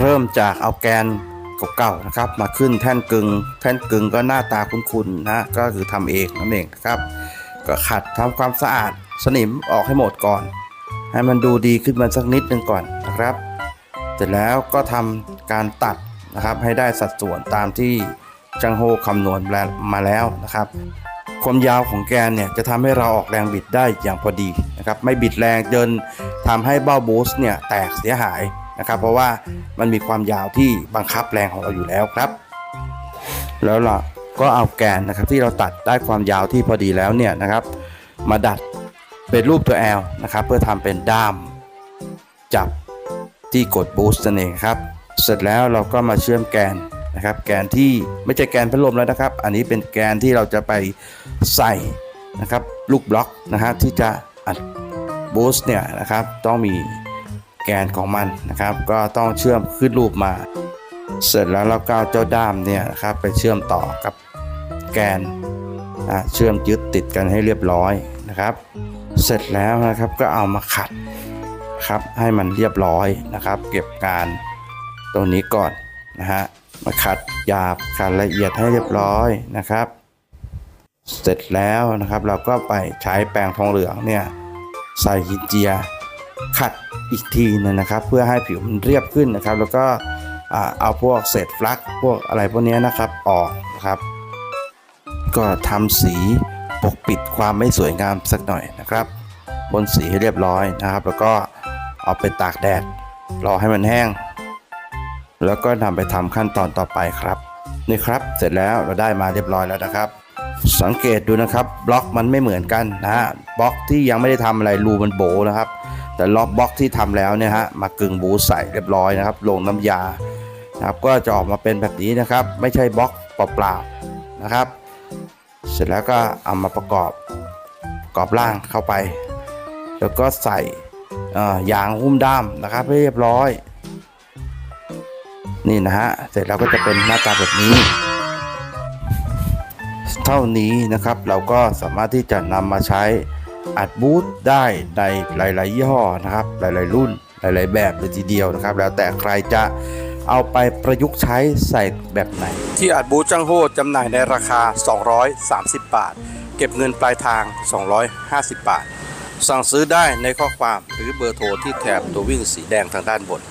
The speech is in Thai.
เริ่มจากเอาแกนเก่าๆนะครับ มาขึ้นแท่นกึงแท่นกึงก็หน้าตาคุ้นๆนะก็คือทำเองนั่นเองนะครับ ก็ขัดทำความสะอาดสนิมออกให้หมดก่อน ให้มันดูดีขึ้นมาสักนิดนึงก่อนนะครับ เสร็จแล้วก็ทำการตัดนะครับให้ได้สัดส่วนตามที่จังโฮคำนวณมาแล้วนะครับ ความยาวของแกนเนี่ยจะทำให้เราออกแรงบิดได้อย่างพอดีนะครับ ไม่บิดแรงจนทำให้เบ้าบูสต์เนี่ยแตกเสียหาย นะครับ เพราะว่ามันมีความยาวที่บังคับแรงของเราอยู่แล้วครับ แล้วเราก็เอาแกนนะครับที่เราตัดได้ความยาวที่พอดีแล้วเนี่ยนะครับ มาดัดเป็นรูปตัว L นะครับ เพื่อทำเป็นด้ามจับที่กดบูสต์นั่นเองครับ เสร็จแล้วเราก็มาเชื่อมแกนนะครับ แกนที่ไม่ใช่แกนพัดลมแล้วนะครับ อันนี้เป็นแกนที่เราจะไปใส่นะครับลูกบล็อกนะฮะที่จะอัดบูสต์เนี่ยนะครับต้องมี แกนของมันนะครับ ก็ต้องเชื่อมขึ้นรูปมา เสร็จแล้วเราก็เอาเจ้าด้ามเนี่ยนะครับไปเชื่อมต่อกับแกนเชื่อมยึดติดกันให้เรียบร้อยนะครับ เสร็จแล้วนะครับก็เอามาขัดครับให้มันเรียบร้อยนะครับ เก็บการตรงนี้ก่อนนะฮะมาขัดหยาบขัดละเอียดให้เรียบร้อยนะครับ เสร็จแล้วนะครับเราก็ไปใช้แปรงทองเหลืองเนี่ยใส่หินเจีย ขัด อีกทีนึงนะครับ เพื่อให้ผิวมันเรียบขึ้นนะครับ แล้วก็เอาพวกเศษฟลักพวกอะไรพวกนี้นะครับออกนะครับ ก็ทำสีปกปิดความไม่สวยงามสักหน่อยนะครับบนสีให้เรียบร้อยนะครับ แล้วก็เอาไปตากแดดรอให้มันแห้ง แล้วก็นำไปทำขั้นตอนต่อไปครับนี่ครับเสร็จแล้วเราได้มาเรียบร้อยแล้วนะครับ สังเกตดูนะครับบล็อกมันไม่เหมือนกันนะฮะบล็อกที่ยังไม่ได้ทำอะไรรูมันโบนะครับ แต่ล็อกบล็อกที่ทำแล้วเนี่ยฮะมากึ่งบูใส่เรียบร้อยนะครับ ลงน้ำยานะครับก็จะออกมาเป็นแบบนี้นะครับ ไม่ใช่บล็อกเปล่าๆนะครับ เสร็จแล้วก็เอามาประกอบประกอบร่างเข้าไป แล้วก็ใส่อยางหุ้มด้ามนะครับให้เรียบร้อย นี่นะฮะเสร็จแล้วก็จะเป็นหน้าตาแบบนี้ เท่านี้นะครับเราก็สามารถที่จะนำมาใช้ อัดบูทได้ในหลาย ๆ ยี่ห้อนะครับ หลาย ๆ รุ่นหลาย ๆ แบบเลยทีเดียวนะครับ แล้วแต่ใครจะเอาไปประยุกต์ใช้ใส่แบบไหน ที่อัดบูทจังโฮจำหน่ายในราคา 230 บาท เก็บเงินปลายทาง 250 บาท สั่งซื้อได้ในข้อความหรือเบอร์โทรที่แถบตัววิ่งสีแดงทางด้านบน